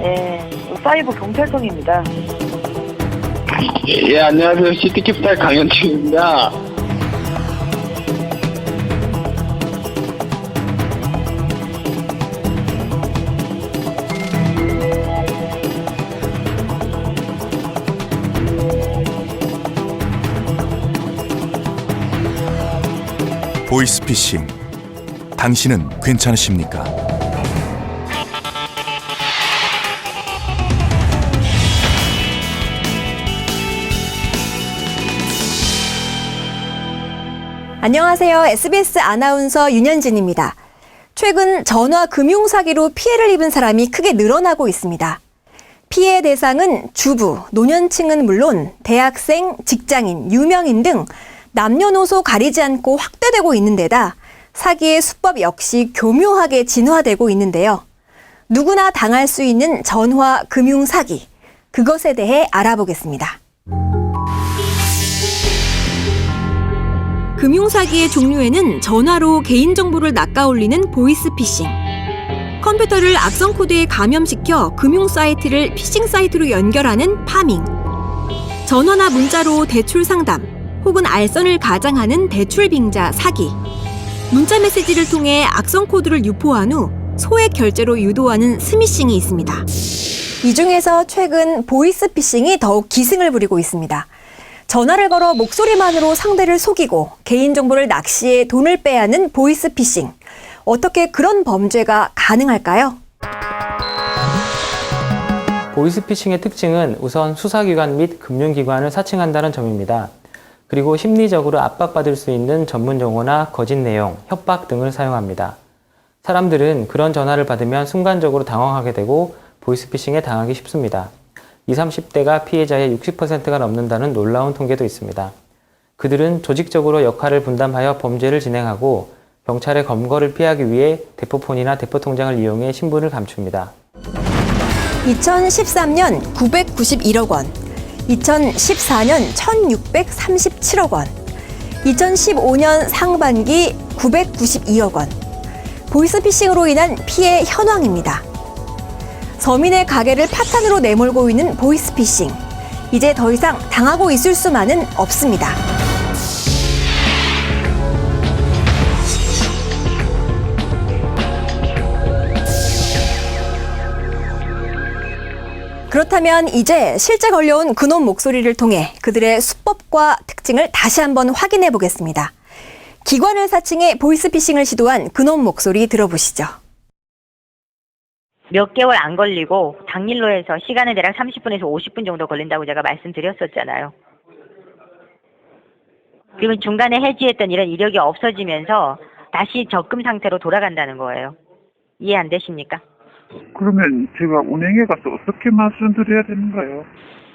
네, 사이버 경찰청입니다. 예, 안녕하세요. 시티캡탈 강현진입니다. 보이스피싱. 당신은 괜찮으십니까? 안녕하세요. SBS 아나운서 윤현진입니다. 최근 전화 금융 사기로 피해를 입은 사람이 크게 늘어나고 있습니다. 피해 대상은 주부, 노년층은 물론 대학생, 직장인, 유명인 등 남녀노소 가리지 않고 확대되고 있는 데다 사기의 수법 역시 교묘하게 진화되고 있는데요. 누구나 당할 수 있는 전화 금융 사기. 그것에 대해 알아보겠습니다. 금융 사기의 종류에는 전화로 개인정보를 낚아올리는 보이스피싱, 컴퓨터를 악성 코드에 감염시켜 금융 사이트를 피싱 사이트로 연결하는 파밍, 전화나 문자로 대출 상담 혹은 알선을 가장하는 대출 빙자 사기, 문자 메시지를 통해 악성 코드를 유포한 후 소액 결제로 유도하는 스미싱이 있습니다. 이 중에서 최근 보이스피싱이 더욱 기승을 부리고 있습니다. 전화를 걸어 목소리만으로 상대를 속이고 개인정보를 낚시해 돈을 빼앗는 보이스피싱. 어떻게 그런 범죄가 가능할까요? 보이스피싱의 특징은 우선 수사기관 및 금융기관을 사칭한다는 점입니다. 그리고 심리적으로 압박받을 수 있는 전문 용어나 거짓 내용, 협박 등을 사용합니다. 사람들은 그런 전화를 받으면 순간적으로 당황하게 되고 보이스피싱에 당하기 쉽습니다. 20, 30대가 피해자의 60%가 넘는다는 놀라운 통계도 있습니다. 그들은 조직적으로 역할을 분담하여 범죄를 진행하고 경찰의 검거를 피하기 위해 대포폰이나 대포통장을 이용해 신분을 감춥니다. 2013년 991억 원, 2014년 1637억 원, 2015년 상반기 992억 원. 보이스피싱으로 인한 피해 현황입니다. 서민의 가게를 파탄으로 내몰고 있는 보이스피싱. 이제 더 이상 당하고 있을 수만은 없습니다. 그렇다면 이제 실제 걸려온 근원 목소리를 통해 그들의 수법과 특징을 다시 한번 확인해 보겠습니다. 기관을 사칭해 보이스피싱을 시도한 근원 목소리 들어보시죠. 몇 개월 안 걸리고 당일로 해서 시간은 대략 30분에서 50분 정도 걸린다고 제가 말씀드렸었잖아요. 그러면 중간에 해지했던 이런 이력이 없어지면서 다시 적금 상태로 돌아간다는 거예요. 이해 안 되십니까? 그러면 제가 운행에 가서 어떻게 말씀드려야 되는가요?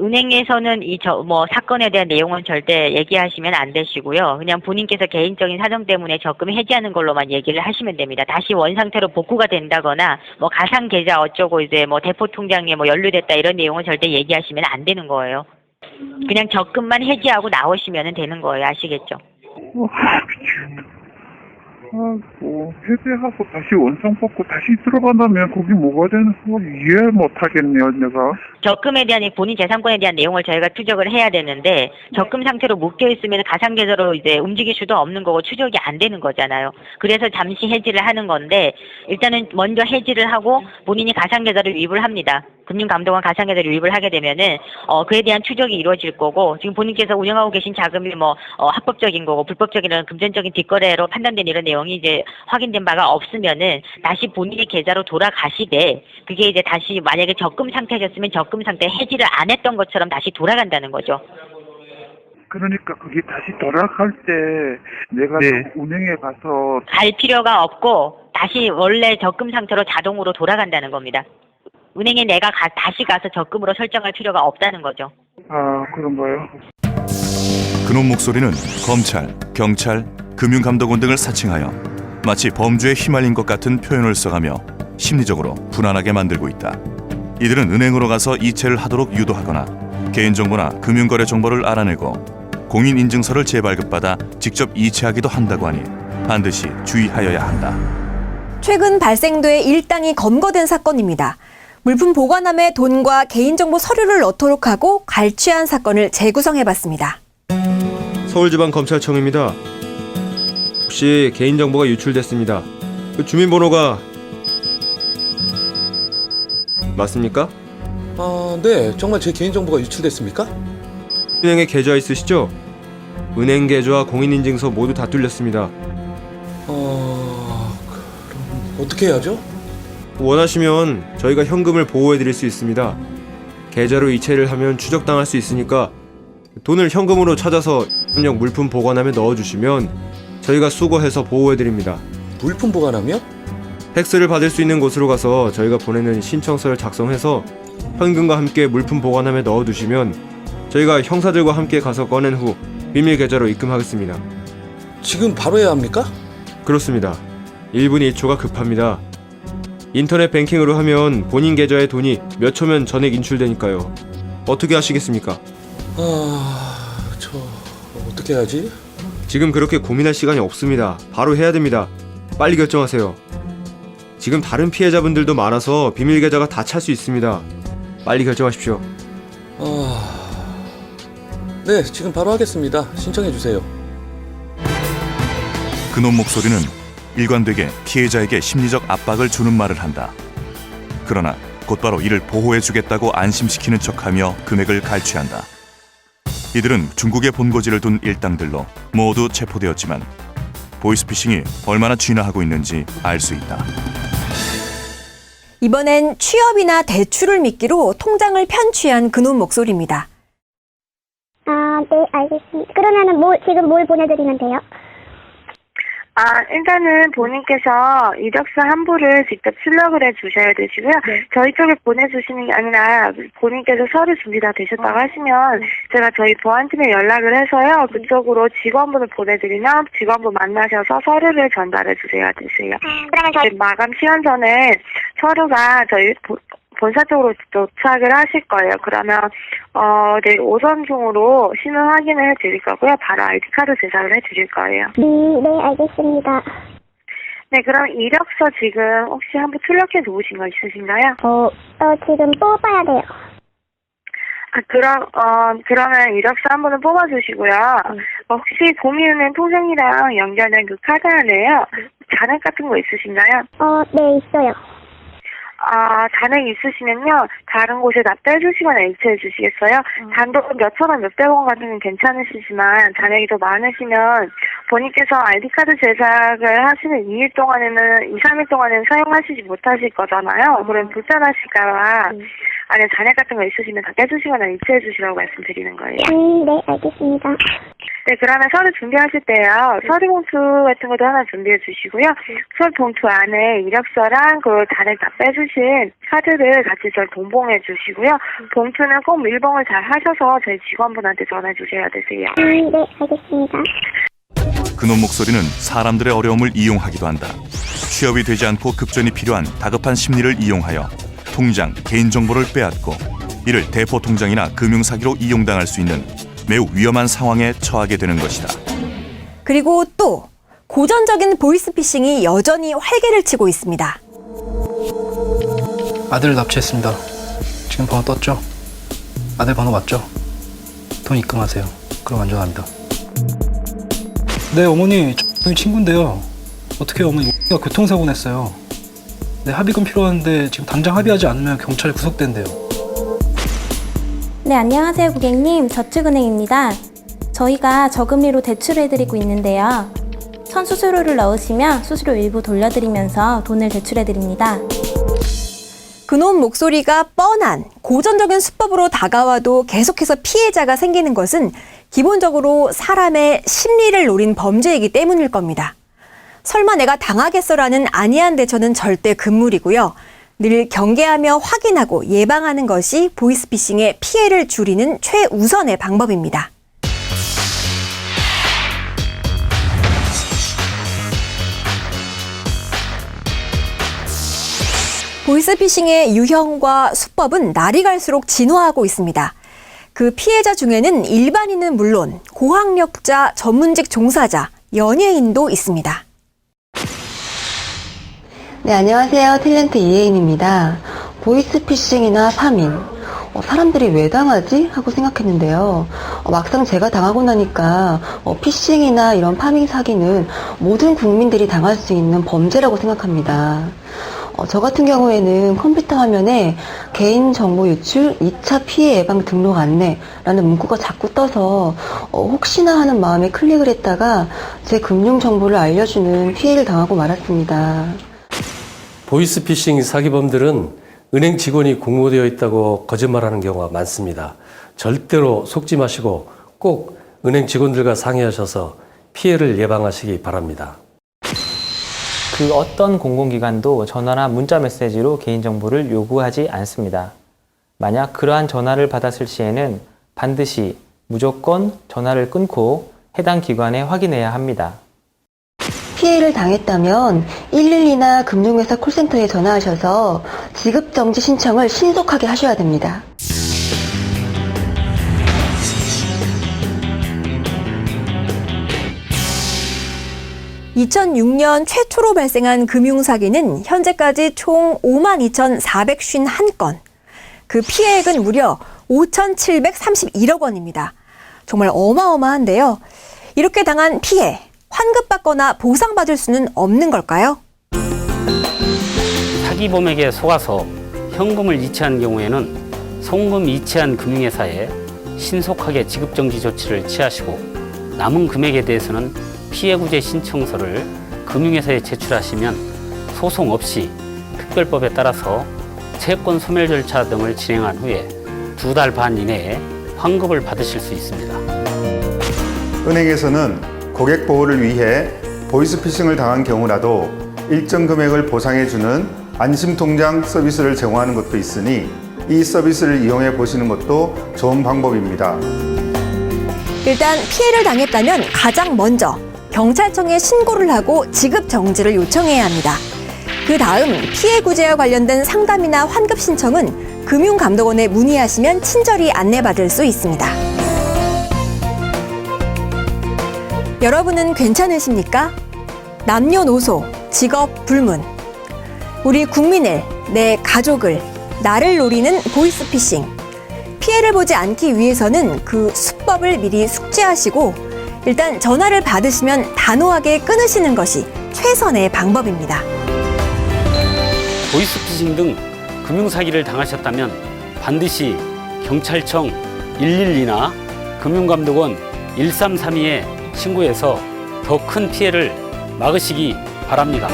은행에서는 이 저 뭐 사건에 대한 내용은 절대 얘기하시면 안 되시고요. 그냥 본인께서 개인적인 사정 때문에 적금 해지하는 걸로만 얘기를 하시면 됩니다. 다시 원 상태로 복구가 된다거나 뭐 가상 계좌 어쩌고 이제 뭐 대포 통장에 뭐 연루됐다 이런 내용은 절대 얘기하시면 안 되는 거예요. 그냥 적금만 해지하고 나오시면 되는 거예요. 아시겠죠? 어, 미치겠다. 아이고, 해제하고 다시 원상 뽑고 다시 들어간다면 거기 뭐가 되는 거 이해 못 하겠네요, 내가. 적금에 대한 이 본인 재산권에 대한 내용을 저희가 추적을 해야 되는데 적금 상태로 묶여 있으면 가상 계좌로 이제 움직일 수도 없는 거고 추적이 안 되는 거잖아요. 그래서 잠시 해지를 하는 건데 일단은 먼저 해지를 하고 본인이 가상 계좌를 유입을 합니다. 금융감독원 가상 계좌를 유입을 하게 되면은 어 그에 대한 추적이 이루어질 거고 지금 본인께서 운영하고 계신 자금이 뭐 어, 합법적인 거고 불법적인 이런 금전적인 뒷거래로 판단된 이런 내용이 이제 확인된 바가 없으면은 다시 본인의 계좌로 돌아가시되 그게 이제 다시 만약에 적금 상태셨으면 적금 상태 해지를 안 했던 것처럼 다시 돌아간다는 거죠. 그러니까 그게 다시 돌아갈 때 내가 네. 운행에 가서 갈 필요가 없고 다시 원래 적금 상태로 자동으로 돌아간다는 겁니다. 은행에 내가 가- 다시 가서 적금으로 설정할 필요가 없다는 거죠. 아 그런가요? 그놈 목소리는 검찰, 경찰, 금융감독원 등을 사칭하여 마치 범죄에 휘말린 것 같은 표현을 써가며 심리적으로 불안하게 만들고 있다. 이들은 은행으로 가서 이체를 하도록 유도하거나 개인정보나 금융거래 정보를 알아내고 공인인증서를 재발급받아 직접 이체하기도 한다고 하니 반드시 주의하여야 한다. 최근 발생돼 일당이 검거된 사건입니다. 물품 보관함에 돈과 개인정보 서류를 넣도록 하고 갈취한 사건을 재구성해봤습니다. 서울지방검찰청입니다. 혹시 개인정보가 유출됐습니다. 그 주민번호가 맞습니까? 아, 네. 정말 제 개인정보가 유출됐습니까? 은행에 계좌 있으시죠? 은행 계좌와 공인인증서 모두 다 뚫렸습니다. 어, 그럼 어떻게 해야죠? 원하시면 저희가 현금을 보호해 드릴 수 있습니다. 계좌로 이체를 하면 추적당할 수 있으니까 돈을 현금으로 찾아서 협력 물품 보관함에 넣어주시면 저희가 수거해서 보호해 드립니다. 물품 보관함이요? 팩스를 받을 수 있는 곳으로 가서 저희가 보내는 신청서를 작성해서 현금과 함께 물품 보관함에 넣어두시면 저희가 형사들과 함께 가서 꺼낸 후 비밀 계좌로 입금하겠습니다. 지금 바로 해야 합니까? 그렇습니다. 1분 1초가 급합니다. 인터넷 뱅킹으로 하면 본인 계좌에 돈이 몇 초면 전액 인출되니까요. 어떻게 하시겠습니까? 아, 저 어떻게 해야지? 지금 그렇게 고민할 시간이 없습니다. 바로 해야 됩니다. 빨리 결정하세요. 지금 다른 피해자분들도 많아서 비밀 계좌가 다 찰 수 있습니다. 빨리 결정하십시오. 아, 네, 지금 바로 하겠습니다. 신청해 주세요. 그놈 목소리는 일관되게 피해자에게 심리적 압박을 주는 말을 한다. 그러나 곧바로 이를 보호해주겠다고 안심시키는 척하며 금액을 갈취한다. 이들은 중국에 본고지를 둔 일당들로 모두 체포되었지만 보이스피싱이 얼마나 진화하고 있는지 알 수 있다. 이번엔 취업이나 대출을 미끼로 통장을 편취한 그놈 목소리입니다. 아, 네, 알겠습니다. 그러면은 뭐, 지금 뭘 보내드리면 돼요? 아, 일단은 본인께서 이력서 한 부를 직접 출력을 해 주셔야 되시고요. 저희 쪽에 보내주시는 게 아니라 본인께서 서류 준비 다 되셨다고 하시면 제가 저희 보안팀에 연락을 해서요. 그쪽으로 직원분을 보내드리면 직원분 만나셔서 서류를 전달해 주셔야 되세요. 그러면 저희, 마감 시간 전에 서류가 저희 보- 본사 쪽으로 도착을 하실 거예요. 그러면 어, 내일 오전 중으로 신원 확인을 해드릴 거고요. 바로 아이디 카드 제작을 해드릴 거예요. 네, 네, 알겠습니다. 네, 그럼 이력서 지금 혹시 한번 출력해 놓으신 거 있으신가요? 어, 어, 지금 뽑아야 돼요. 아, 그럼, 어, 그러면 이력서 한 번은 뽑아주시고요. 어, 혹시 고미은행 통장이랑 연결된 그 카드 안에요? 잔액 같은 거 있으신가요? 어, 네, 있어요. 아, 잔액 있으시면요, 다른 곳에 납부해 주시거나 이체해 주시겠어요? 단독 몇천 원, 몇백 원건 괜찮으시지만, 잔액이 더 많으시면, 본인께서 아이디카드 제작을 하시는 2일 동안에는, 2, 3일 동안에는 사용하시지 못하실 거잖아요. 그럼 불편하실까봐, 안에 잔액 같은 거 있으시면 다 떼주시거나 이체해 주시라고 말씀드리는 거예요. 음, 네, 알겠습니다. 네, 그러면 서류 준비하실 때요. 서류 봉투 같은 것도 하나 준비해 주시고요. 서류 봉투 안에 이력서랑 그 잔액 다 빼주신 카드를 같이 저 동봉해 주시고요. 봉투는 꼭 밀봉을 잘 하셔서 저희 직원분한테 전해 주셔야 되세요. 음, 네, 알겠습니다. 그놈 목소리는 사람들의 어려움을 이용하기도 한다. 취업이 되지 않고 급전이 필요한 다급한 심리를 이용하여 통장, 개인정보를 빼앗고 이를 대포 통장이나 금융 사기로 이용당할 수 있는 매우 위험한 상황에 처하게 되는 것이다. 그리고 또 고전적인 보이스피싱이 여전히 활개를 치고 있습니다. 아들을 납치했습니다. 지금 번호 떴죠? 아들 번호 맞죠? 돈 입금하세요. 그럼 안전합니다. 네, 어머니, 저희 친구인데요. 어떻게 어머니, 가 교통사고 냈어요. 네, 합의금 필요한데 지금 당장 합의하지 않으면 경찰에 구속된대요. 네, 안녕하세요, 고객님. 저축은행입니다. 저희가 저금리로 대출을 해드리고 있는데요. 선수수료를 넣으시면 수수료 일부 돌려드리면서 돈을 대출해드립니다. 그놈 목소리가 뻔한 고전적인 수법으로 다가와도 계속해서 피해자가 생기는 것은 기본적으로 사람의 심리를 노린 범죄이기 때문일 겁니다. 설마 내가 당하겠어라는 안이한 대처는 절대 금물이고요. 늘 경계하며 확인하고 예방하는 것이 보이스피싱의 피해를 줄이는 최우선의 방법입니다. 보이스피싱의 유형과 수법은 날이 갈수록 진화하고 있습니다. 그 피해자 중에는 일반인은 물론 고학력자, 전문직 종사자, 연예인도 있습니다. 네, 안녕하세요. 탤런트 이혜인입니다. 보이스피싱이나 파밍. 어, 사람들이 왜 당하지? 하고 생각했는데요. 어, 막상 제가 당하고 나니까 어, 피싱이나 이런 파밍 사기는 모든 국민들이 당할 수 있는 범죄라고 생각합니다. 어, 저 같은 경우에는 컴퓨터 화면에 개인정보 유출 2차 피해 예방 등록 안내라는 문구가 자꾸 떠서 어, 혹시나 하는 마음에 클릭을 했다가 제 금융정보를 알려주는 피해를 당하고 말았습니다. 보이스피싱 사기범들은 은행 직원이 공모되어 있다고 거짓말하는 경우가 많습니다. 절대로 속지 마시고 꼭 은행 직원들과 상의하셔서 피해를 예방하시기 바랍니다. 그 어떤 공공기관도 전화나 문자 메시지로 개인정보를 요구하지 않습니다. 만약 그러한 전화를 받았을 시에는 반드시 무조건 전화를 끊고 해당 기관에 확인해야 합니다. 피해를 당했다면 112나 금융회사 콜센터에 전화하셔서 지급정지 신청을 신속하게 하셔야 됩니다. 2006년 최초로 발생한 금융사기는 현재까지 총 52,451건. 그 피해액은 무려 5,731억 원입니다. 정말 어마어마한데요. 이렇게 당한 피해, 환급받거나 보상받을 수는 없는 걸까요? 사기범에게 속아서 현금을 이체한 경우에는 송금 이체한 금융회사에 신속하게 지급정지 조치를 취하시고 남은 금액에 대해서는 피해구제 신청서를 금융회사에 제출하시면 소송 없이 특별법에 따라서 채권 소멸 절차 등을 진행한 후에 두 달 반 이내에 환급을 받으실 수 있습니다. 은행에서는 고객 보호를 위해 보이스피싱을 당한 경우라도 일정 금액을 보상해주는 안심통장 서비스를 제공하는 것도 있으니 이 서비스를 이용해 보시는 것도 좋은 방법입니다. 일단 피해를 당했다면 가장 먼저 경찰청에 신고를 하고 지급 정지를 요청해야 합니다. 그 다음 피해 구제와 관련된 상담이나 환급 신청은 금융감독원에 문의하시면 친절히 안내받을 수 있습니다. 여러분은 괜찮으십니까? 남녀노소, 직업 불문. 우리 국민을, 내 가족을, 나를 노리는 보이스피싱. 피해를 보지 않기 위해서는 그 수법을 미리 숙지하시고 일단 전화를 받으시면 단호하게 끊으시는 것이 최선의 방법입니다. 보이스피싱 등 금융사기를 당하셨다면 반드시 경찰청 112나 금융감독원 1332에 신고해서 더 큰 피해를 막으시기 바랍니다.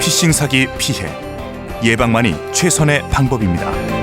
피싱 사기 피해 예방만이 최선의 방법입니다.